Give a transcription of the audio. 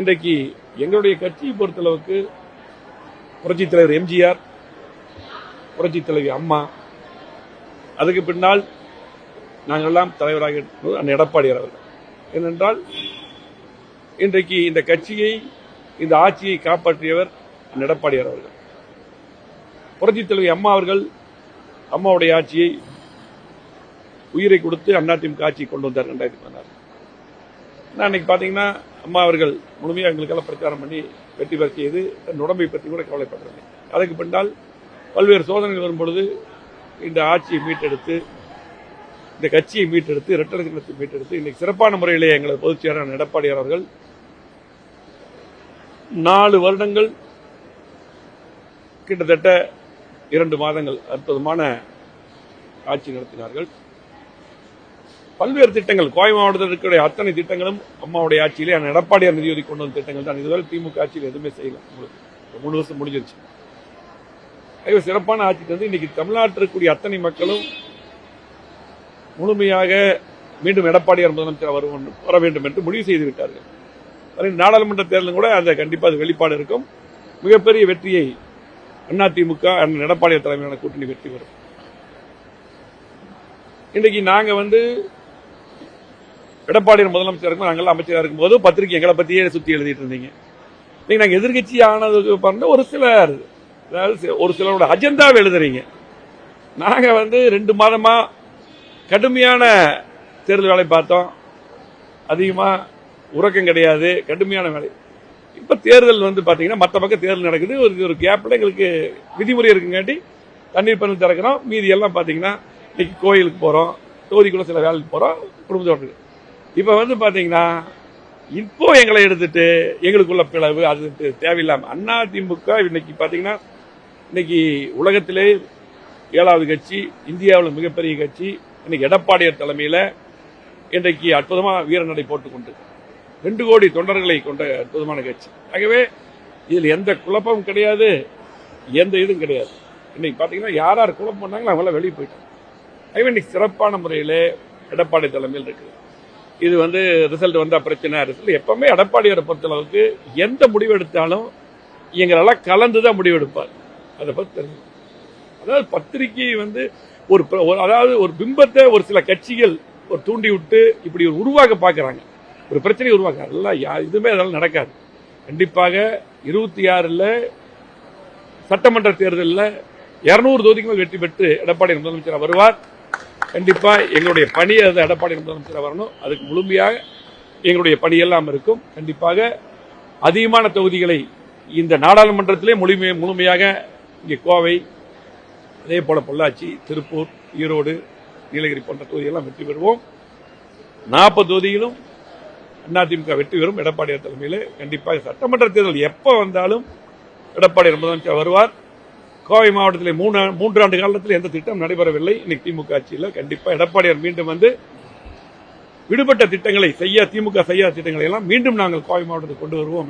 இன்றைக்கு எங்களுடைய கட்சியை பொறுத்தளவுக்கு புரட்சித் தலைவர் எம்ஜிஆர் புரட்சித் தலைவி அம்மா அதுக்கு பின்னால் நாங்கள் எல்லாம் தலைவராக இருப்பது அண்ணன் அவர்கள். ஏனென்றால் இன்றைக்கு இந்த கட்சியை இந்த ஆட்சியை காப்பாற்றியவர் அண்ணன் எடப்பாடி அவர்கள். புரட்சித் தலைவி அம்மா அவர்கள் அம்மாவுடைய ஆட்சியை உயிரை கொடுத்து அதிமுக ஆட்சியை கொண்டு வந்தார் ரெண்டாயிரத்தி பதினாறு. நான் இன்னைக்கு பார்த்தீங்கன்னா அம்மா அவர்கள் முழுமையாக எங்களுக்கெல்லாம் பிரச்சாரம் பண்ணி வெற்றி பெற செய்து தன் உடம்பை பற்றி கூட கவலைப்படுறாங்க அதுக்கு பின்னால் பல்வேறு சோதனைகள் வரும்பொழுது இந்த ஆட்சியை மீட்டெடுத்து இந்த கட்சியை மீட்டெடுத்து இரட்டை சின்னத்தை மீட்டெடுத்து இன்னைக்கு சிறப்பான முறையிலே எங்களது பொதுச் செயலாளர் எடப்பாடி அவர்கள் நாலு வருடங்கள் கிட்டத்தட்ட இரண்டு மாதங்கள் அற்புதமான ஆட்சி நடத்தினார்கள். பல்வேறு திட்டங்கள் கோவை மாவட்டத்தில் இருக்கக்கூடிய அத்தனை திட்டங்களும் அம்மாவுடைய ஆட்சியிலே அண்ணன் எடப்பாடியார் நிதி ஒதுக்கி கொண்டு வந்த திட்டங்கள் தான். இதுவரை திமுக ஆட்சியில் எதுவுமே செய்யல. உங்களுக்கு மூணு வருஷம் முடிஞ்சிருச்சு. ஐயோ சிறப்பான ஆட்சி வந்து இன்னைக்கு தமிழ்நாட்டில் இருக்கக்கூடிய அத்தனை மக்களும் முழுமையாக மீண்டும் எடப்பாடியார் முதலமைச்சர் வரும் வர வேண்டும் என்று முடிவு செய்து விட்டார்கள். அதே நாடாளுமன்ற தேர்தலும் கூட அந்த கண்டிப்பாக அது வெளிப்பாடு இருக்கும். மிகப்பெரிய வெற்றியை அதிமுக அண்ணன் எடப்பாடியார் தலைமையிலான கூட்டணி வெற்றி பெறும். இன்றைக்கு நாங்க வந்து எடப்பாடி முதலமைச்சர் இருக்கும் நாங்கள் அமைச்சராக இருக்கும்போது பத்திரிகை எங்களை பற்றியே சுற்றி எழுதிட்டு இருந்தீங்க. நீங்கள் நாங்கள் எதிர்கட்சி ஆனதுக்கு பாருங்க ஒரு சிலர் அதாவது ஒரு சிலரோட அஜெண்டாவை எழுதுறீங்க. நாங்கள் வந்து ரெண்டு மாதமாக கடுமையான தேர்தல் வேலை பார்த்தோம். அதிகமாக உறக்கம் கிடையாது கடுமையான வேலை. இப்போ தேர்தல் வந்து பார்த்தீங்கன்னா மற்ற பக்கம் தேர்தல் நடக்குது. ஒரு ஒரு கேப்பில் எங்களுக்கு விதிமுறை இருக்குங்காட்டி தண்ணீர் பண்ணி திறக்கிறோம். மீதி எல்லாம் பார்த்தீங்கன்னா இன்னைக்கு கோயிலுக்கு போகிறோம் தொகுதிக்குள்ளே சில வேலைக்கு போகிறோம் குடும்பத்தோடு இப்ப வந்து பாத்தீங்கன்னா இப்போ எங்களை எடுத்துட்டு எங்களுக்குள்ள பிளவு அது தேவையில்லாம அண்ணா திமுக இன்னைக்கு பாத்தீங்கன்னா இன்னைக்கு உலகத்திலே ஏழாவது கட்சி இந்தியாவில் மிகப்பெரிய கட்சி இன்னைக்கு எடப்பாடியார் தலைமையில இன்றைக்கு அற்புதமா வீரநடை போட்டுக்கொண்டு ரெண்டு கோடி தொண்டர்களை கொண்ட அற்புதமான கட்சி. ஆகவே இதில் எந்த குழப்பமும் கிடையாது எந்த இதுவும் கிடையாது. இன்னைக்கு பாத்தீங்கன்னா யார் யார் குழப்பம் பண்ணாங்களோ அவங்களாம் வெளியே போயிட்டாங்க. ஆகவே இன்னைக்கு சிறப்பான முறையில் எடப்பாடி தலைமையில் இருக்குது. இது வந்து ரிசல்ட் வந்தா பிரச்சனை ரிசல்ட் எப்பவுமே எடப்பாடியோட பொறுத்தளவுக்கு எந்த முடிவு எடுத்தாலும் எங்களெல்லாம் கலந்து தான் முடிவு எடுப்பார். அதை பத்தி தெரிஞ்சு அதாவது பத்திரிகை வந்து ஒரு ஒரு- அதாவது ஒரு பிம்பத்தை ஒரு சில கட்சிகள் ஒரு தூண்டி விட்டு இப்படி ஒரு உருவாக்க பார்க்குறாங்க ஒரு பிரச்சனையை உருவாக்க அதெல்லாம் யா- இதுவுமே அதெல்லாம் நடக்காது. கண்டிப்பாக இருபத்தி ஆறுல சட்டமன்ற தேர்தலில் இரநூறு தொகுதிக்கு மேல் வெற்றி பெற்று எடப்பாடி முதலமைச்சர் வருவார். கண்டிப்பாக எங்களுடைய பணி அது எடப்பாடி முதலமைச்சர் வரணும். அதுக்கு முழுமையாக எங்களுடைய பணியெல்லாம் இருக்கும். கண்டிப்பாக அதிகமான தொகுதிகளை இந்த நாடாளுமன்றத்திலே முழுமை முழுமையாக இங்கே கோவை அதே போல் பொள்ளாச்சி திருப்பூர் ஈரோடு நீலகிரி போன்ற தொகுதியெல்லாம் வெற்றி பெறுவோம். நாற்பது தொகுதியிலும் அதிமுக வெற்றி பெறும் எடப்பாடியார் தலைமையில். கண்டிப்பாக சட்டமன்ற தேர்தல் எப்போ வந்தாலும் எடப்பாடி முதலமைச்சர் வருவார். கோவை மாவட்டத்தில் மூணு மூன்றாண்டு காலத்தில் எந்த திட்டம் நடைபெறவில்லை. இன்னைக்கு திமுக ஆட்சியில் கண்டிப்பா எடப்பாடியார் மீண்டும் வந்து விடுபட்ட திட்டங்களை செய்ய திமுக செய்யாத திட்டங்களை எல்லாம் மீண்டும் நாங்கள் கோவை மாவட்டத்தில் கொண்டு வருவோம்.